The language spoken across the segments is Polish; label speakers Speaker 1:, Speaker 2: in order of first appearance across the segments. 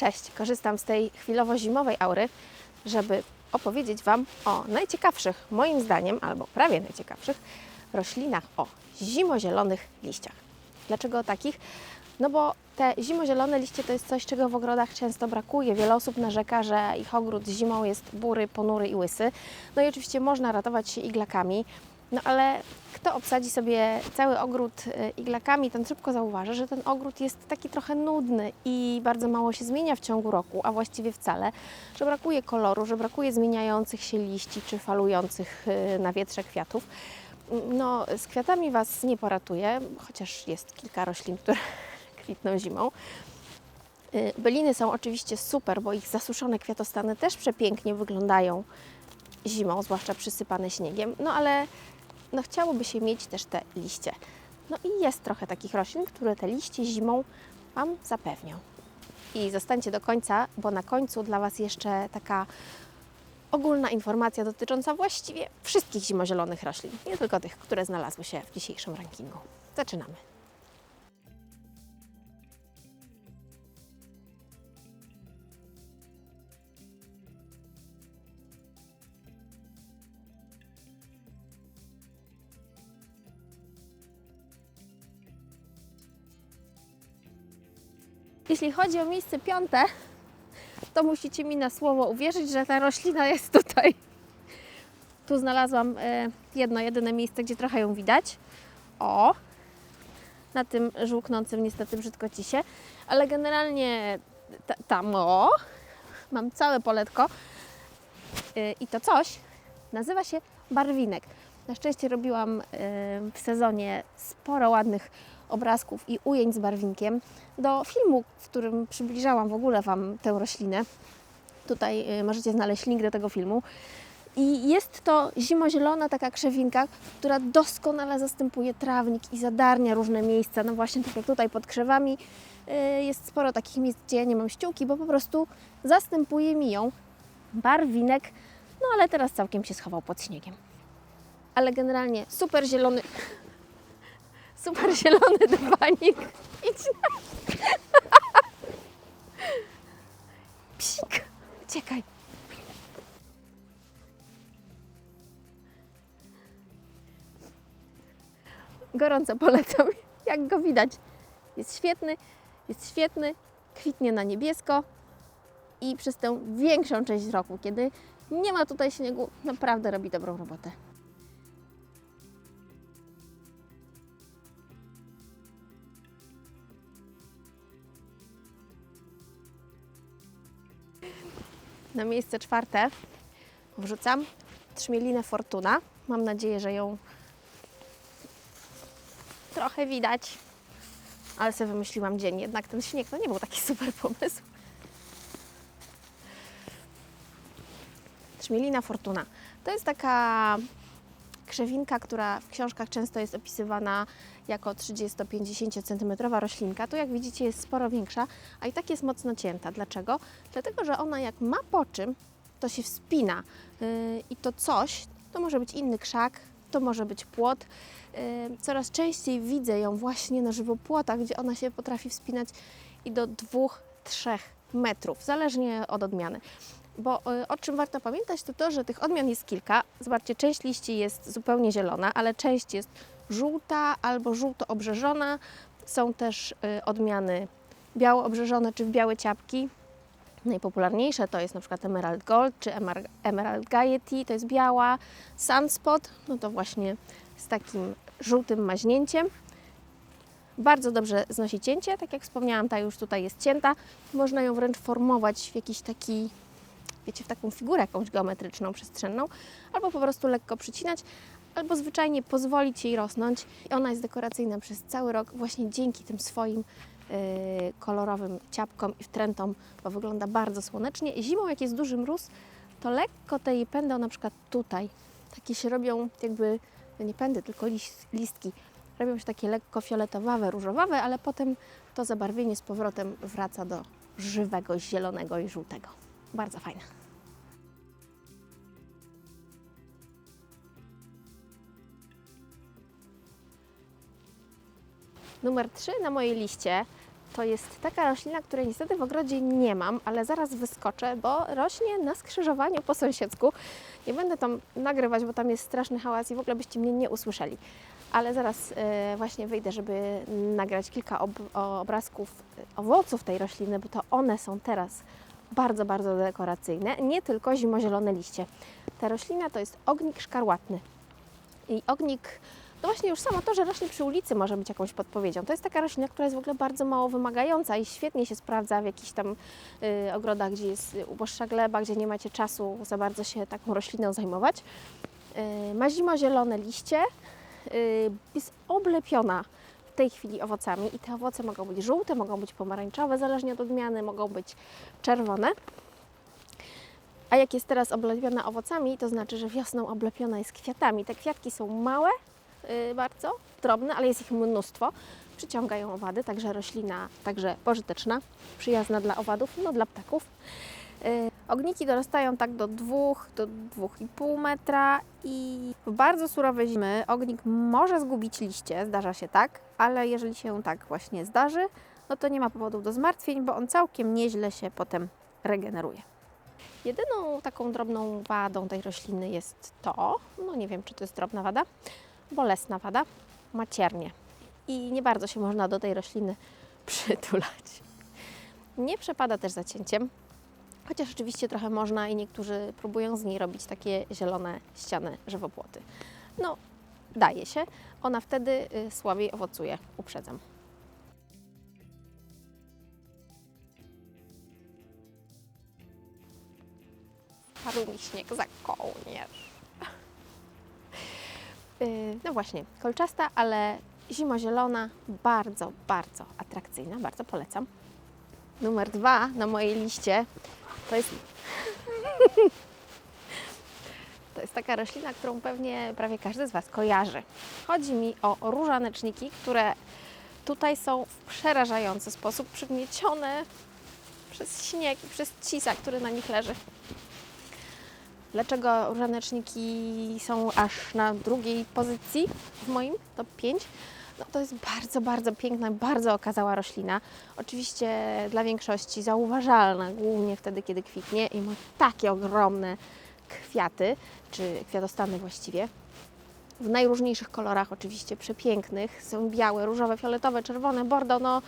Speaker 1: Cześć, korzystam z tej chwilowo zimowej aury, żeby opowiedzieć Wam o najciekawszych, moim zdaniem, albo prawie najciekawszych roślinach o zimozielonych liściach. Dlaczego o takich? No bo te zimozielone liście to jest coś, czego w ogrodach często brakuje. Wiele osób narzeka, że ich ogród zimą jest bury, ponury i łysy. No i oczywiście można ratować się iglakami, no ale kto obsadzi sobie cały ogród y, iglakami, ten szybko zauważy, że ten ogród jest taki trochę nudny i bardzo mało się zmienia w ciągu roku, a właściwie wcale, że brakuje koloru, że brakuje zmieniających się liści czy falujących y, na wietrze kwiatów. No, z kwiatami Was nie poratuje, chociaż jest kilka roślin, które kwitną zimą. Y, Byliny są oczywiście super, bo ich zasuszone kwiatostany też przepięknie wyglądają zimą, zwłaszcza przysypane śniegiem, no ale no chciałoby się mieć też te liście. No i jest trochę takich roślin, które te liście zimą Wam zapewnią. I zostańcie do końca, bo na końcu dla Was jeszcze taka ogólna informacja dotycząca właściwie wszystkich zimozielonych roślin, nie tylko tych, które znalazły się w dzisiejszym rankingu. Zaczynamy. Jeśli chodzi o miejsce piąte, to musicie mi na słowo uwierzyć, że ta roślina jest tutaj. Tu znalazłam e, jedno, jedyne miejsce, gdzie trochę ją widać. O! Na tym żółknącym niestety brzydko cisie, ale generalnie ta- tam o! Mam całe poletko E, i to coś nazywa się barwinek. Na szczęście robiłam e, w sezonie sporo ładnych obrazków i ujęć z barwinkiem do filmu, w którym przybliżałam w ogóle Wam tę roślinę. Tutaj y, możecie znaleźć link do tego filmu. I jest to zimozielona taka krzewinka, która doskonale zastępuje trawnik i zadarnia różne miejsca. No właśnie tak jak tutaj pod krzewami y, jest sporo takich miejsc, gdzie ja nie mam ściółki, bo po prostu zastępuje mi ją barwinek, no ale teraz całkiem się schował pod śniegiem. Ale generalnie super zielony, super zielony dywanik. Idź na... Psik, uciekaj. Gorąco polecam, jak go widać. Jest świetny, jest świetny, kwitnie na niebiesko i przez tę większą część roku, kiedy nie ma tutaj śniegu, naprawdę robi dobrą robotę. Na miejsce czwarte wrzucam trzmielinę Fortuna. Mam nadzieję, że ją trochę widać, ale sobie wymyśliłam dzień. Jednak ten śnieg to nie był taki super pomysł. Trzmielina Fortuna. To jest taka krzewinka, która w książkach często jest opisywana jako 30-50 cm roślinka. Tu jak widzicie jest sporo większa, a i tak jest mocno cięta. Dlaczego? Dlatego, że ona jak ma po czym, to się wspina yy, i to coś, to może być inny krzak, to może być płot. Yy, Coraz częściej widzę ją właśnie na żywopłotach, gdzie ona się potrafi wspinać i do 2-3 metrów, zależnie od odmiany. Bo y, o czym warto pamiętać, to to, że tych odmian jest kilka. Zobaczcie, część liści jest zupełnie zielona, ale część jest żółta albo żółto obrzeżona. Są też y, odmiany biało obrzeżone czy w białe ciapki. Najpopularniejsze to jest na przykład Emerald Gold czy Emer- Emerald Gaiety, to jest biała. Sunspot, no to właśnie z takim żółtym maźnięciem. Bardzo dobrze znosi cięcie, tak jak wspomniałam, ta już tutaj jest cięta. Można ją wręcz formować w jakiś taki wiecie, w taką figurę jakąś geometryczną, przestrzenną, albo po prostu lekko przycinać, albo zwyczajnie pozwolić jej rosnąć. I ona jest dekoracyjna przez cały rok właśnie dzięki tym swoim yy, kolorowym ciapkom i wtrętom, bo wygląda bardzo słonecznie. Zimą, jak jest duży mróz, to lekko te jej pędy, na przykład tutaj, takie się robią jakby, no nie pędy, tylko lis- listki, robią się takie lekko fioletowawe, różowawe, ale potem to zabarwienie z powrotem wraca do żywego, zielonego i żółtego. Bardzo fajne. Numer 3 na mojej liście to jest taka roślina, której niestety w ogrodzie nie mam, ale zaraz wyskoczę, bo rośnie na skrzyżowaniu po sąsiedzku. Nie będę tam nagrywać, bo tam jest straszny hałas i w ogóle byście mnie nie usłyszeli. Ale zaraz e, właśnie wyjdę, żeby nagrać kilka ob obrazków owoców tej rośliny, bo to one są teraz bardzo, bardzo dekoracyjne. Nie tylko zimozielone liście. Ta roślina to jest ognik szkarłatny. I ognik, no właśnie już samo to, że rośnie przy ulicy może być jakąś podpowiedzią. To jest taka roślina, która jest w ogóle bardzo mało wymagająca i świetnie się sprawdza w jakichś tam y, ogrodach, gdzie jest uboższa gleba, gdzie nie macie czasu za bardzo się taką rośliną zajmować. Y, ma zimozielone liście, y, jest oblepiona tej chwili owocami i te owoce mogą być żółte, mogą być pomarańczowe, zależnie od odmiany, mogą być czerwone. A jak jest teraz oblepiona owocami, to znaczy, że wiosną oblepiona jest kwiatami. Te kwiatki są małe, yy, bardzo drobne, ale jest ich mnóstwo. Przyciągają owady, także roślina także pożyteczna, przyjazna dla owadów, no dla ptaków. Yy, ogniki dorastają tak do 2 do 2,5 metra i w bardzo surowe zimy ognik może zgubić liście, zdarza się tak, ale jeżeli się tak właśnie zdarzy, no to nie ma powodów do zmartwień, bo on całkiem nieźle się potem regeneruje. Jedyną taką drobną wadą tej rośliny jest to, no nie wiem czy to jest drobna wada, bolesna wada, ma ciernie i nie bardzo się można do tej rośliny przytulać. Nie przepada też zacięciem, chociaż oczywiście trochę można i niektórzy próbują z niej robić takie zielone ściany żywopłoty. No, daje się. Ona wtedy y, słabiej owocuje, uprzedzam. Śnieg za kołnierz. Yy, No właśnie, kolczasta, ale zimozielona, bardzo, bardzo atrakcyjna, bardzo polecam. Numer dwa na mojej liście to jest to jest taka roślina, którą pewnie prawie każdy z Was kojarzy. Chodzi mi o różaneczniki, które tutaj są w przerażający sposób przygniecione przez śnieg i przez cisa, który na nich leży. Dlaczego różaneczniki są aż na drugiej pozycji w moim top 5? No to jest bardzo, bardzo piękna, bardzo okazała roślina. Oczywiście dla większości zauważalna, głównie wtedy, kiedy kwitnie i ma takie ogromne kwiaty, czy kwiatostany właściwie. W najróżniejszych kolorach oczywiście, przepięknych. Są białe, różowe, fioletowe, czerwone, bordo, no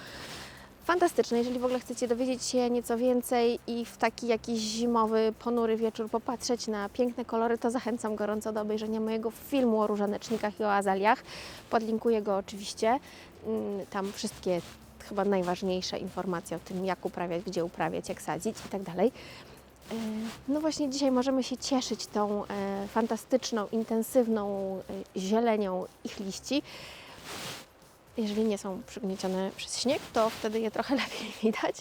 Speaker 1: fantastyczne. Jeżeli w ogóle chcecie dowiedzieć się nieco więcej i w taki jakiś zimowy, ponury wieczór popatrzeć na piękne kolory, to zachęcam gorąco do obejrzenia mojego filmu o różanecznikach i o azaliach. Podlinkuję go oczywiście. Mm, Tam wszystkie chyba najważniejsze informacje o tym, jak uprawiać, gdzie uprawiać, jak sadzić i tak. E, No właśnie dzisiaj możemy się cieszyć tą e, fantastyczną, intensywną e, zielenią ich liści. Jeżeli nie są przygniecione przez śnieg, to wtedy je trochę lepiej widać.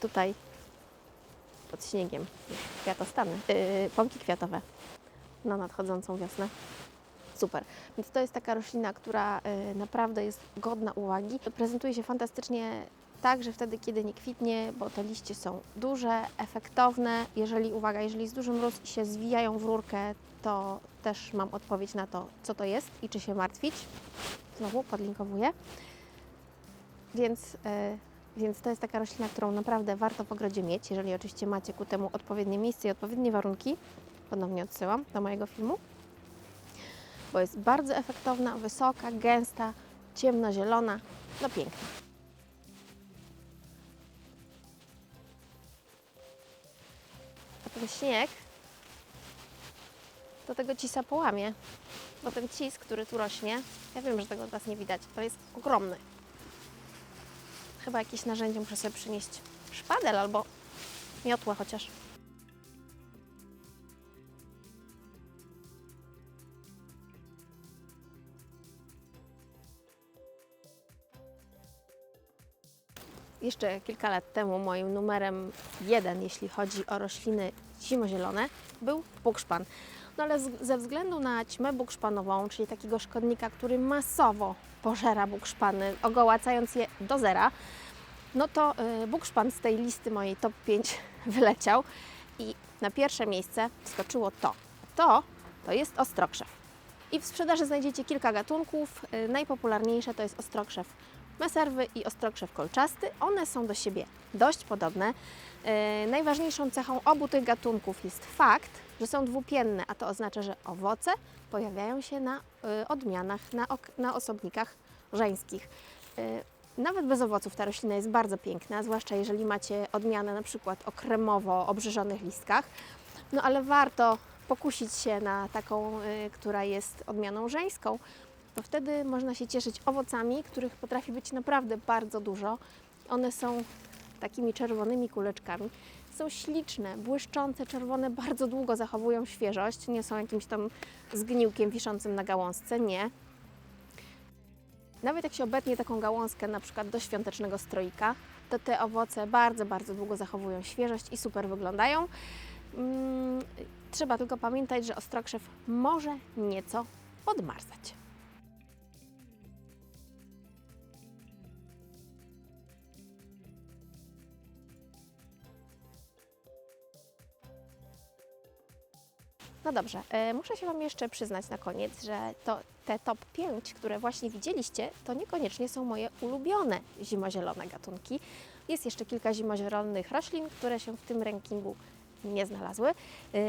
Speaker 1: Tutaj pod śniegiem kwiatostany, yy, pąki kwiatowe na nadchodzącą wiosnę. Super. Więc to jest taka roślina, która y, naprawdę jest godna uwagi. Prezentuje się fantastycznie także wtedy, kiedy nie kwitnie, bo te liście są duże, efektowne. Jeżeli, uwaga, jeżeli jest duży mróz i się zwijają w rurkę, to też mam odpowiedź na to, co to jest i czy się martwić. Znowu podlinkowuję. Więc, y, więc to jest taka roślina, którą naprawdę warto w ogrodzie mieć, jeżeli oczywiście macie ku temu odpowiednie miejsce i odpowiednie warunki. Ponownie odsyłam do mojego filmu bo jest bardzo efektowna, wysoka, gęsta, ciemnozielona, no piękna. A ten śnieg to tego cisa połamie, bo ten cis, który tu rośnie, ja wiem, że tego od Was nie widać, to jest ogromny. Chyba jakieś narzędzie muszę sobie przynieść. Szpadel albo miotłę chociaż. Jeszcze kilka lat temu moim numerem jeden, jeśli chodzi o rośliny zimozielone, był bukszpan. No ale ze względu na ćmę bukszpanową, czyli takiego szkodnika, który masowo pożera bukszpany, ogołacając je do zera, no to y, bukszpan z tej listy mojej top 5 wyleciał i na pierwsze miejsce skoczyło to. To to jest ostrokrzew. I w sprzedaży znajdziecie kilka gatunków. Y, Najpopularniejsze to jest ostrokrzew Meserwy i ostrokrzew kolczasty, one są do siebie dość podobne. E, najważniejszą cechą obu tych gatunków jest fakt, że są dwupienne, a to oznacza, że owoce pojawiają się na e, odmianach, na, na osobnikach żeńskich. E, nawet bez owoców ta roślina jest bardzo piękna, zwłaszcza jeżeli macie odmianę na przykład o kremowo obrzyżonych listkach. No ale warto pokusić się na taką, y, która jest odmianą żeńską, bo wtedy można się cieszyć owocami, których potrafi być naprawdę bardzo dużo. One są takimi czerwonymi kuleczkami. Są śliczne, błyszczące, czerwone, bardzo długo zachowują świeżość, nie są jakimś tam zgniłkiem wiszącym na gałązce, nie. Nawet jak się obetnie taką gałązkę na przykład do świątecznego stroika, to te owoce bardzo, bardzo długo zachowują świeżość i super wyglądają. Mm, Trzeba tylko pamiętać, że ostrokrzew może nieco odmarzać. No dobrze, e, muszę się Wam jeszcze przyznać na koniec, że to, te top 5, które właśnie widzieliście, to niekoniecznie są moje ulubione zimozielone gatunki. Jest jeszcze kilka zimozielonych roślin, które się w tym rankingu nie znalazły. Yy,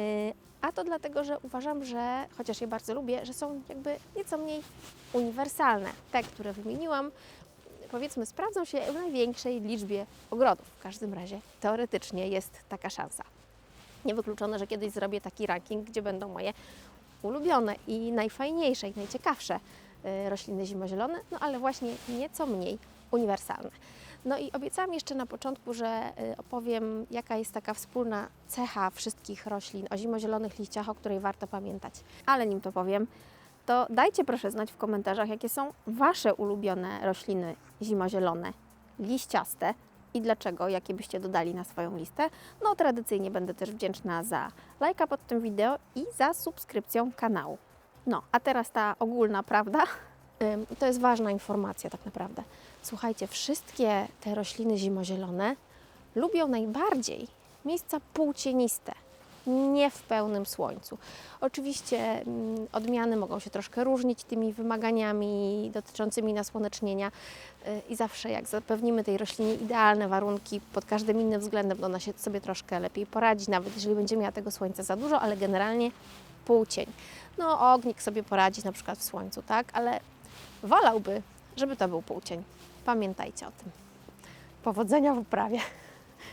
Speaker 1: A to dlatego, że uważam, że chociaż je bardzo lubię, że są jakby nieco mniej uniwersalne. Te, które wymieniłam, powiedzmy, sprawdzą się w największej liczbie ogrodów. W każdym razie teoretycznie jest taka szansa. Niewykluczone, że kiedyś zrobię taki ranking, gdzie będą moje ulubione i najfajniejsze i najciekawsze y, rośliny zimozielone, no ale właśnie nieco mniej uniwersalne. No i obiecałam jeszcze na początku, że y, opowiem, jaka jest taka wspólna cecha wszystkich roślin o zimozielonych liściach, o której warto pamiętać. Ale nim to powiem, to dajcie proszę znać w komentarzach, jakie są Wasze ulubione rośliny zimozielone, liściaste i dlaczego, jakie byście dodali na swoją listę. No tradycyjnie będę też wdzięczna za lajka pod tym wideo i za subskrypcją kanału. No, a teraz ta ogólna prawda. To jest ważna informacja tak naprawdę. Słuchajcie, wszystkie te rośliny zimozielone lubią najbardziej miejsca półcieniste, nie w pełnym słońcu. Oczywiście mm, odmiany mogą się troszkę różnić tymi wymaganiami dotyczącymi nasłonecznienia y, i zawsze jak zapewnimy tej roślinie idealne warunki pod każdym innym względem, to ona się sobie troszkę lepiej poradzi, nawet jeżeli będzie miała tego słońca za dużo, ale generalnie półcień. No ognik sobie poradzi na przykład w słońcu, tak, ale wolałby, żeby to był półcień. Pamiętajcie o tym. Powodzenia w uprawie.